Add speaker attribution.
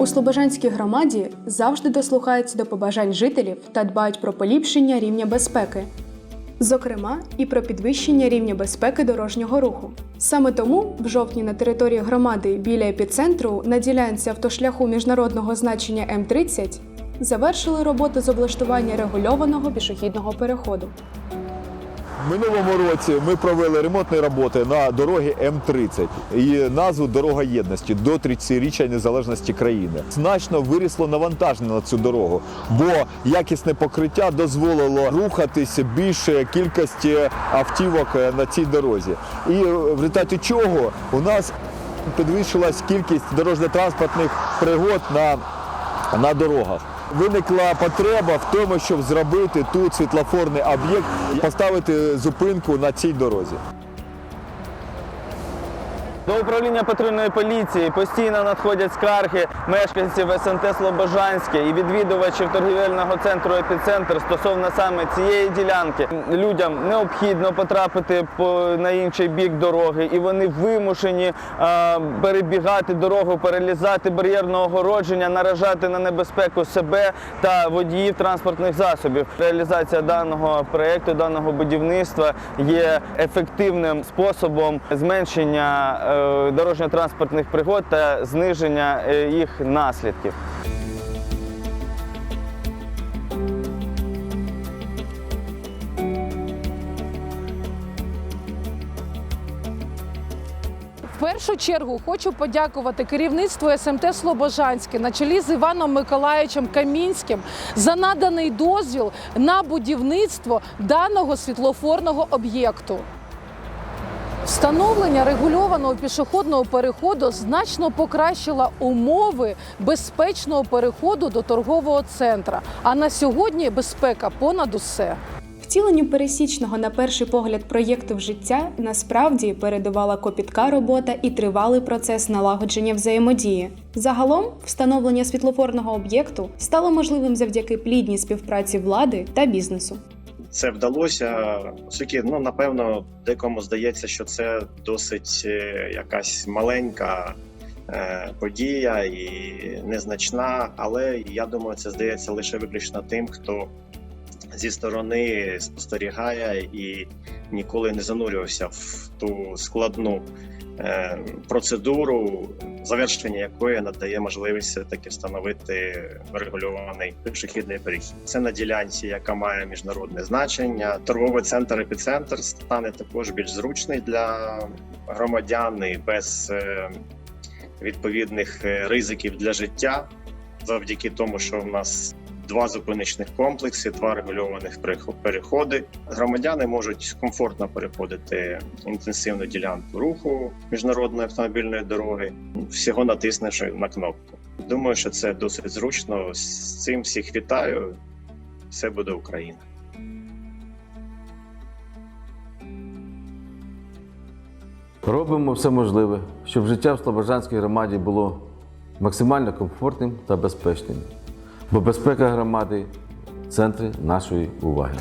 Speaker 1: У Слобожанській громаді завжди дослухаються до побажань жителів та дбають про поліпшення рівня безпеки, зокрема і про підвищення рівня безпеки дорожнього руху. Саме тому в жовтні на території громади біля епіцентру на ділянці автошляху міжнародного значення М30 завершили роботу з облаштування регульованого пішохідного переходу.
Speaker 2: Минулому році ми провели ремонтні роботи на дорогі М30 і назву Дорога єдності до 30-річчя незалежності країни. Значно вирісло навантаження на цю дорогу, бо якісне покриття дозволило рухатися більше кількості автівок е, на цій дорозі. І е, в результаті чого у нас підвищилась кількість дорожньо-транспортних пригод на на дорогах. Виникла потреба в тому, щоб зробити тут світлофорний об'єкт поставити зупинку на цій дорозі.
Speaker 3: До управління патрульної поліції постійно надходять скарги мешканців СНТ Слобожанське і відвідувачів торгівельного центру епіцентр стосовно саме цієї ділянки. Людям необхідно потрапити по на інший бік дороги, і вони вимушені перебігати дорогу, перелізати бар'єрне огородження, наражати на небезпеку себе та водіїв транспортних засобів. Реалізація даного проекту, даного будівництва є ефективним способом зменшення е, дорожньо-транспортних пригод та зниження е, їх наслідків.
Speaker 4: В першу чергу хочу подякувати керівництву СМТ Слобожанське на чолі з Іваном Миколаївичем Камінським за наданий дозвіл на будівництво даного світлофорного об'єкту. Встановлення регульованого пішохідного переходу значно покращило умови безпечного переходу до торгового центра. А на сьогодні безпека понад усе.
Speaker 1: Втіленню пересічного на перший погляд проєкту в життя насправді передувала копітка робота і тривалий процес налагодження взаємодії. Загалом, встановлення світлофорного об'єкту стало можливим завдяки плідній співпраці влади та бізнесу.
Speaker 5: Це вдалося, оскільки ну напевно декому здається, що це досить е, якась маленька е, подія і незначна, але я думаю, це здається лише виключно тим, хто зі сторони спостерігає і ніколи не занурювався в ту складну е, процедуру, завершення якої надає можливість таки встановити регульований пішохідний перехід. Це на ділянці, яка має міжнародне значення. Торговий центр епіцентр стане також більш зручний для громадян і без е, відповідних е, ризиків для життя, завдяки тому, що в нас два зупиничних комплекси, два регульованих переходи. Громадяни можуть комфортно переходити інтенсивну ділянку руху міжнародної автомобільної дороги, всього натиснувши на кнопку. Думаю, що це досить зручно. З цим всіх вітаю. Все буде Україна.
Speaker 6: Робимо все можливе, щоб життя в Слобожанській громаді було максимально комфортним та безпечним. Бо безпека громади в центрі нашої уваги.